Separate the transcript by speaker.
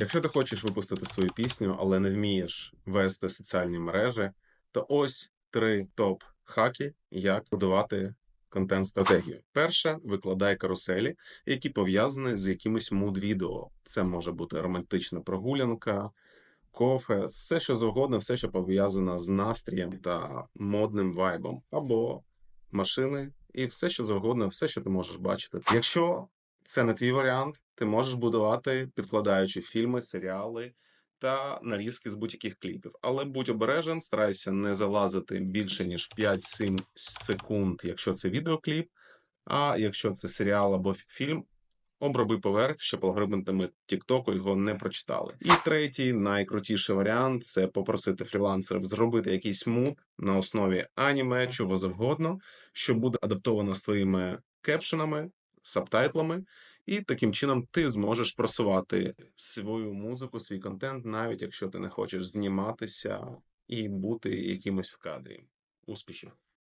Speaker 1: Якщо ти хочеш випустити свою пісню, але не вмієш вести соціальні мережі, то ось три топ-хаки, як будувати контент-стратегію. Перше, викладай каруселі, які пов'язані з якимось муд-відео. Це може бути романтична прогулянка, кофе, все що завгодно, все, що пов'язано з настроєм та модним вайбом, або машини, і все, що завгодно, все, що ти можеш бачити. Якщо це не твій варіант, ти можеш будувати, підкладаючи фільми, серіали та нарізки з будь-яких кліпів. Але будь обережен, старайся не залазити більше ніж 5-7 секунд, якщо це відеокліп. А якщо це серіал або фільм, оброби поверх, щоб алгоритми TikTok його не прочитали. І третій, найкрутіший варіант це попросити фрілансерів зробити якийсь мут на основі аніме, чого завгодно, що буде адаптовано з твоїми кепшенами, сабтайтлами. І таким чином ти зможеш просувати свою музику, свій контент, навіть якщо ти не хочеш зніматися і бути якимось в кадрі. Успіхів!